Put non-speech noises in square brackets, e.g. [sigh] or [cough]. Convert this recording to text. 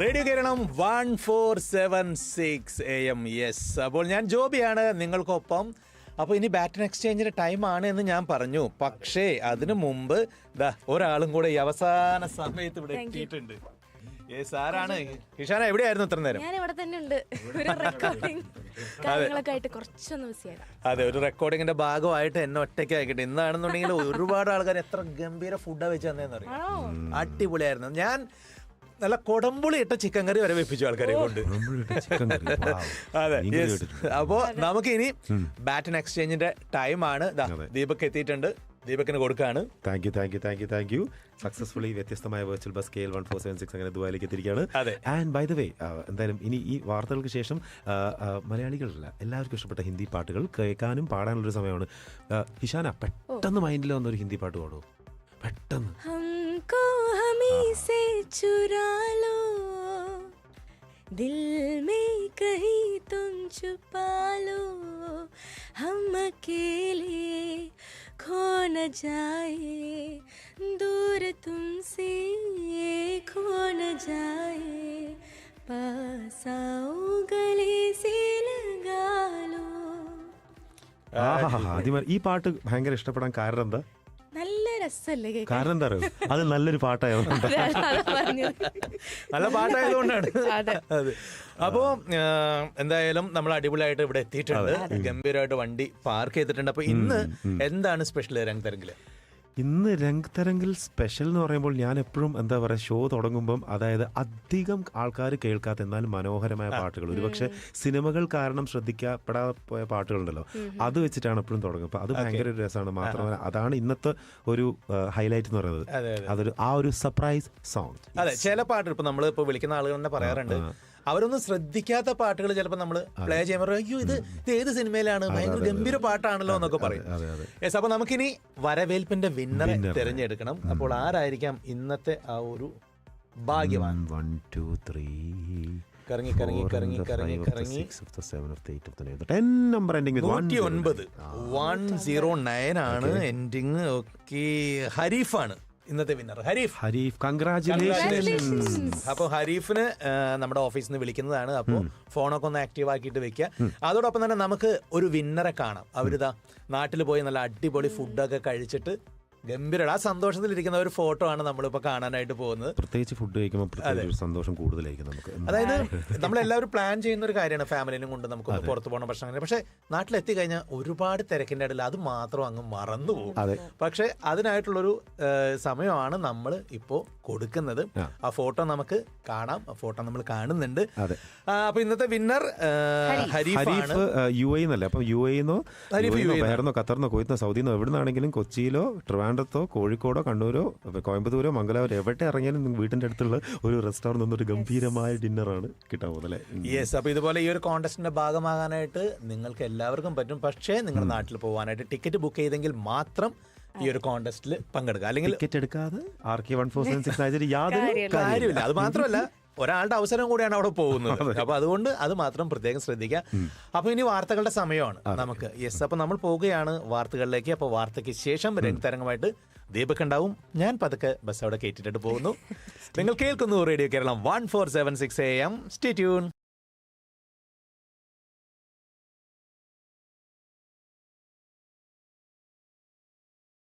Radio Keralam one four seven six A M. Yes. അപ്പോൾ ഞാൻ ജോബിയാണ് നിങ്ങൾക്കൊപ്പം. അപ്പോൾ ഇനി ബാറ്റൺ എക്സ്ചേഞ്ചിന്റെ ടൈം ആണ് എന്ന് ഞാൻ പറഞ്ഞു. പക്ഷേ അതിനു മുമ്പ് ദാ ഒരാളും കൂടെ ഈ അവസാന സമയത്ത് ഇവിടെ എത്തിയിട്ടുണ്ട്. യെസ് ആരാണ് ഇഷാന എവിടെയായിരുന്നു ഇത്ര നേരം? ഞാൻ ഇവിടെ തന്നെ ഉണ്ട് ഒരു റെക്കോർഡിംഗ് കാര്യങ്ങളൊക്കെ ആയിട്ട് കുറച്ചൊന്ന് ബിസി അതെ ഒരു റെക്കോർഡിങ്ങിന്റെ ഭാഗമായിട്ട് എന്നെ ഒറ്റയ്ക്ക് ആയിക്കട്ടെ ഇന്നാണെന്നുണ്ടെങ്കിൽ ഒരുപാട് ആൾക്കാർ എത്ര ഗംഭീര ഫുഡാ വെച്ച് തന്നേന്ന് അറിയാം? അടിപൊളിയായിരുന്നു. ഞാൻ നല്ല കൊടമ്പുളി ഇട്ട ചിക്കൻ കറി വരെ വെപ്പിച്ചു ആൾക്കാരെ കൊണ്ട്. [laughs] അതെ. അപ്പോ നമുക്ക് ഇനി ബാറ്റൻ എക്സ്ചേഞ്ചിന്റെ ടൈമാണ് ആണ്. ദീപക് എത്തിയിട്ടുണ്ട്. ദീപക്കിന് കൊടുക്കാണ്. Thank you thank you thank you thank you successfully വ്യത്യസ്തമായ virtual bus K L one four seven six അങ്ങനെ ദുബായിലേക്ക് എത്തിയിരിക്കുകയാണ്. അതെ. ആൻഡ് ബൈ ദ വേ എന്തായാലും ഇനി ഈ വാർത്തകൾക്ക് ശേഷം മലയാളികളല്ല എല്ലാവർക്കും ഇഷ്ടപ്പെട്ട ഹിന്ദി പാട്ടുകൾ കേൾക്കാനും പാടാനുള്ളൊരു സമയമാണ്. ഹിഷാന ഇഷാന പെട്ടെന്ന് മൈൻഡിൽ വന്നൊരു ഹിന്ദി പാട്ട് പാടുമോ പെട്ടെന്ന്. दिल में कहीं तुम छुपा लो हम अकेले खो न जाए दूर तुमसे खो न जाए पास आओ गले से लगा लो ആഹാ ആദ്യം ഈ പാട്ട് ഭയങ്കര ഇഷ്ടപ്പെടാൻ കാരണം എന്താ നല്ല രസമല്ലേ കേൾക്കാൻ? കാരണം എന്താ അറിയോ? അത് നല്ലൊരു പാട്ടായതുകൊണ്ട് പറഞ്ഞത്. നല്ല പാട്ടായതുകൊണ്ടാണ്. അതെ. അതെ. അപ്പോ ആ, എന്തായാലും നമ്മൾ അടിപൊളിയായിട്ട് ഇവിടെ എത്തിയിട്ടുണ്ട്. ഗംഭീരമായിട്ട് വണ്ടി പാർക്ക് ചെയ്തിട്ടുണ്ട്. അപ്പൊ ഇന്ന് എന്താണ് സ്പെഷ്യൽ രംഗതരങ്കിൽ ഇന്ന് രംഗ് തരംഗിൽ സ്പെഷ്യൽ എന്ന് പറയുമ്പോൾ ഞാൻ എപ്പോഴും എന്താ പറയുക ഷോ തുടങ്ങുമ്പം അതായത് അധികം ആൾക്കാർ കേൾക്കാത്ത എന്നാലും മനോഹരമായ പാട്ടുകൾ. ഒരുപക്ഷെ സിനിമകൾ കാരണം ശ്രദ്ധിക്കപ്പെടാതെ പോയ പാട്ടുകളുണ്ടല്ലോ അത് വെച്ചിട്ടാണ് എപ്പോഴും തുടങ്ങുക. അപ്പൊ അത് ഭയങ്കര ഒരു രസമാണ്. മാത്രമല്ല അതാണ് ഇന്നത്തെ ഒരു ഹൈലൈറ്റ് എന്ന് പറയുന്നത്. അതൊരു ആ ഒരു സർപ്രൈസ് സോങ് അതെ ചില പാട്ടുകൾ ഇപ്പൊ നമ്മൾ ഇപ്പൊ വിളിക്കുന്ന ആളുകൾ തന്നെ പറയാറുണ്ട്. അവരൊന്നും ശ്രദ്ധിക്കാത്ത പാട്ടുകൾ ചിലപ്പോൾ നമ്മൾ പ്ലേ ചെയ്യുമ്പോൾ അയ്യോ ഇത് ഇത് ഏത് സിനിമയിലാണ്? ഭയങ്കര ഗംഭീര പാട്ടാണല്ലോ എന്നൊക്കെ പറയും. യെസ് അപ്പൊ നമുക്കിനി വരവേൽപ്പിന്റെ വിന്നറെ തിരഞ്ഞെടുക്കണം. അപ്പോൾ ആരായിരിക്കാം ഇന്നത്തെ ആ ഒരു ഭാഗ്യവാൻ? വൺ ടു ത്രീ കറങ്ങി കറങ്ങി കറങ്ങി കറങ്ങി കറങ്ങി. നമ്പർ എൻഡിങ് നൂറ്റി ഒൻപത് വൺ സീറോ നയൻ ആണ് എൻഡിങ് ഓക്കെ ഹരീഫാണ്. ഇന്നത്തെ വിന്നർ ഹരീഫ്. ഹരീഫ് കൺഗ്രാചുലേഷൻസ് അപ്പൊ ഹരീഫിന് നമ്മുടെ ഓഫീസിൽ നിന്ന് വിളിക്കുന്നതാണ്. അപ്പോൾ ഫോണൊക്കെ ഒന്ന് ആക്റ്റീവ് ആക്കിയിട്ട് വെക്കുക. അതോടൊപ്പം തന്നെ നമുക്ക് ഒരു വിന്നറെ കാണാം. അവരിതാ നാട്ടിൽ പോയി നല്ല അടിപൊളി ഫുഡൊക്കെ കഴിച്ചിട്ട് ഗംഭീര ആ സന്തോഷത്തിലിരിക്കുന്ന ഒരു ഫോട്ടോ ആണ് നമ്മളിപ്പോ കാണാനായിട്ട് പോകുന്നത്. പ്രത്യേകിച്ച് ഫുഡ് കഴിക്കുമ്പോൾ പ്രത്യേകിച്ച് സന്തോഷം കൂടുതലായിരിക്കും നമുക്ക്. അതായത് നമ്മളെല്ലാവരും പ്ലാൻ ചെയ്യുന്ന ഒരു കാര്യമാണ് ഫാമിലിനും കൊണ്ട് നമുക്ക് പുറത്ത് പോകണം പ്രശ്നം. പക്ഷെ നാട്ടിലെത്തി കഴിഞ്ഞാൽ ഒരുപാട് തിരക്കിന്റെ ഇടയിൽ അത് മാത്രം അങ്ങ് മറന്നു പോകും. പക്ഷേ അതിനായിട്ടുള്ളൊരു സമയമാണ് നമ്മൾ ഇപ്പോൾ കൊടുക്കുന്നത്. ആ. ഫോട്ടോ നമുക്ക് കാണാം. ആ ഫോട്ടോ നമ്മൾ കാണുന്നുണ്ട്. അപ്പൊ ഇന്നത്തെ വിന്നർ ഹരീഫ്. യു എ എന്നല്ല അപ്പൊ യു എന്നോ ഹരീഫ് ഖത്തറിനോ കുവൈത്തിനോ സൗദിന്നോ എവിടെ നിന്നാണെങ്കിലും കൊച്ചിയിലോ ട്രിവാൻഡ്രത്തോ കോഴിക്കോടോ കണ്ണൂരോ കോയമ്പത്തൂരോ മംഗലാപുരോ എവിടെ ഇറങ്ങിയാലും നിങ്ങൾ വീടിന്റെ അടുത്തുള്ള ഒരു റെസ്റ്റോറന്റ് നിന്നൊരു ഗംഭീരമായ ഡിന്നറാണ് കിട്ടാൻ പോകുന്നത് യെസ് അപ്പൊ ഇതുപോലെ ഈ ഒരു കോൺടെസ്റ്റിന്റെ ഭാഗമാകാനായിട്ട് നിങ്ങൾക്ക് എല്ലാവർക്കും പറ്റും. പക്ഷേ നിങ്ങളുടെ നാട്ടിൽ പോകാനായിട്ട് ടിക്കറ്റ് ബുക്ക് ചെയ്തെങ്കിൽ മാത്രം ഈ ഒരു കോൺടെസ്റ്റിൽ പങ്കെടുക്കുക. അല്ലെങ്കിൽ ടിക്കറ്റ് എടുക്കാതെ R K one four seven six യാതൊരു കാര്യമില്ല. അത് മാത്രമല്ല ഒരാളുടെ അവസരം കൂടിയാണ് അവിടെ പോകുന്നത്. അപ്പൊ അതുകൊണ്ട് അത് മാത്രം പ്രത്യേകം ശ്രദ്ധിക്കുക. അപ്പൊ ഇനി വാർത്തകളുടെ സമയമാണ് നമുക്ക്. യെസ് അപ്പൊ നമ്മൾ പോവുകയാണ് വാർത്തകളിലേക്ക്. അപ്പൊ വാർത്തയ്ക്ക് ശേഷം രംഗതരംഗമായിട്ട് ദീപക് ഉണ്ടാവും. ഞാൻ പതുക്കെ ബസ് അവിടെ കയറ്റിട്ട് പോകുന്നു. [laughs] നിങ്ങൾ കേൾക്കുന്നു radio Keralam one four seven six A M. Stay tune